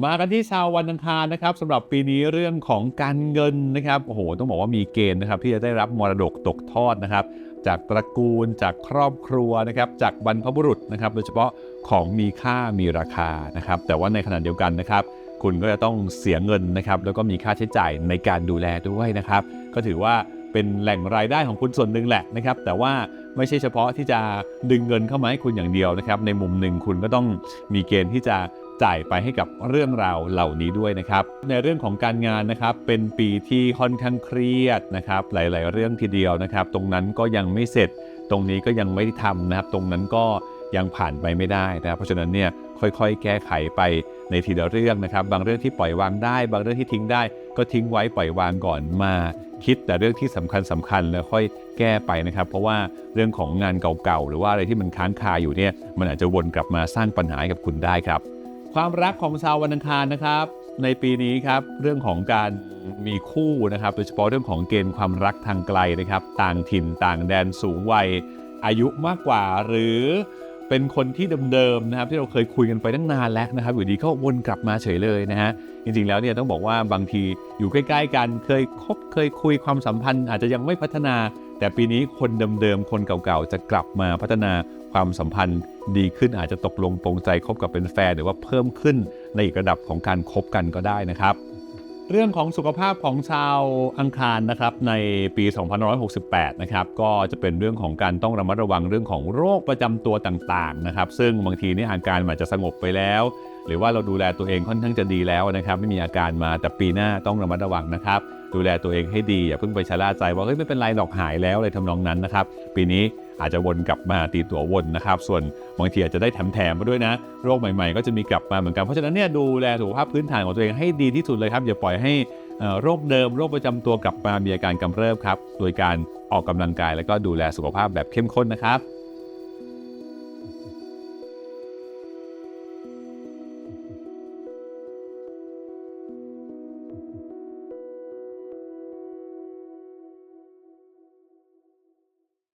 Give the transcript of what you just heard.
มากันที่ชาววันอังคารนะครับสำหรับปีนี้เรื่องของการเงินนะครับโอ้โหต้องบอกว่ามีเกณฑ์นะครับ ที่จะได้รับมรดกตกทอดนะครับ จากตระกูลจากครอบครัวนะครับ จากบรรพบุรุษนะครับ โดยเฉพาะของมีค่ามีราคานะครับ แต่ว่าในขณะเดียวกันนะครับ คุณก็จะต้องเสียเงินนะครับ แล้วก็มีค่าใช้จ่ายในการดูแลด้วยนะครับ ก็ถือว่าเป็นแหล่งรายได้ของคุณส่วนหนึ่งแหละนะครับ แต่ว่าไม่ใช่เฉพาะที่จะดึงเงินเข้ามาให้คุณอย่างเดียวนะครับ ในมุมหนึ่งคุณก็ต้องมีเกณฑ์ที่จะ จ่ายไปให้กับเรื่องราวเหล่านี้ด้วยนะครับ ในเรื่องของการงานนะครับ เป็นปีที่ค่อนข้างเครียดนะครับ หลาย ๆ เรื่องทีเดียวนะครับ ตรงนั้นก็ยังไม่เสร็จ ตรงนี้ก็ยังไม่ได้ทำนะครับ ตรงนั้นก็ยังผ่านไปไม่ได้นะครับ เพราะฉะนั้นเนี่ยค่อยๆ แก้ไขไปในทีละเรื่องนะครับ บางเรื่องที่ปล่อยวางได้ บางเรื่องที่ทิ้งได้ ก็ทิ้งไว้ปล่อยวางก่อนมา คิดแต่เรื่องที่สำคัญสำคัญแล้วค่อยแก้ไปนะครับ เพราะว่าเรื่องของงานเก่าๆ หรือว่าอะไรที่มันค้างคาอยู่เนี่ย มันอาจจะวนกลับมาสร้างปัญหาให้กับคุณได้ครับ ความรักของชาววันอังคารนะครับ ในปีนี้ครับเรื่องของการมีคู่นะครับโดยเฉพาะเรื่องของเกณฑ์ความรักทางไกลนะครับ ต่างถิ่นต่างแดนสูงวัย อายุมากกว่าหรือเป็นคนที่เดิมๆนะครับที่เราเคยคุยกันไปตั้งนานแล้วนะครับอยู่ดีก็วนกลับมาเฉยเลยนะฮะจริงๆแล้วเนี่ยต้องบอกว่าบางทีอยู่ใกล้ ๆ กันเคยคบเคยคุยความสัมพันธ์ อาจจะยังไม่พัฒนา แต่ปีนี้คนเดิมๆ คนเก่าๆ จะกลับมาพัฒนาความสัมพันธ์ดีขึ้นอาจจะตกลงปรงใจคบกับเป็นแฟนหรือว่าเพิ่มขึ้นในอีกระดับของการคบกันก็ได้นะครับ เรื่องของสุขภาพของชาวอังคารนะครับในปี 2568 นะครับก็จะเป็นเรื่องของการต้องระมัดระวังเรื่องของโรคประจำตัวต่างๆนะครับซึ่งบางทีนี่อาการอาจจะสงบไปแล้ว หรือว่าเราดูแลตัวเองค่อนข้างจะดีแล้วนะครับ ไม่มีอาการมาแต่ปีหน้าต้องระมัดระวังนะครับ ดูแลตัวเองให้ดีอย่าเพิ่งไปชะล่าใจว่าเฮ้ยไม่เป็นไรหรอกหายแล้วอะไรทำนองนั้นนะครับ ปีนี้อาจจะวนกลับมาตีตัววนนะครับ ส่วนบางทีอาจจะได้แถมๆมาด้วยนะ โรคใหม่ๆ ก็จะมีกลับมาเหมือนกันเพราะฉะนั้นเนี่ยดูแลสุขภาพพื้นฐานของตัวเองให้ดีที่สุดเลยครับอย่าปล่อยให้โรคเดิมโรคประจำตัวกลับมามีอาการกำเริบครับ โดยการออกกำลังกายแล้วก็ดูแลสุขภาพแบบเข้มข้นนะครับ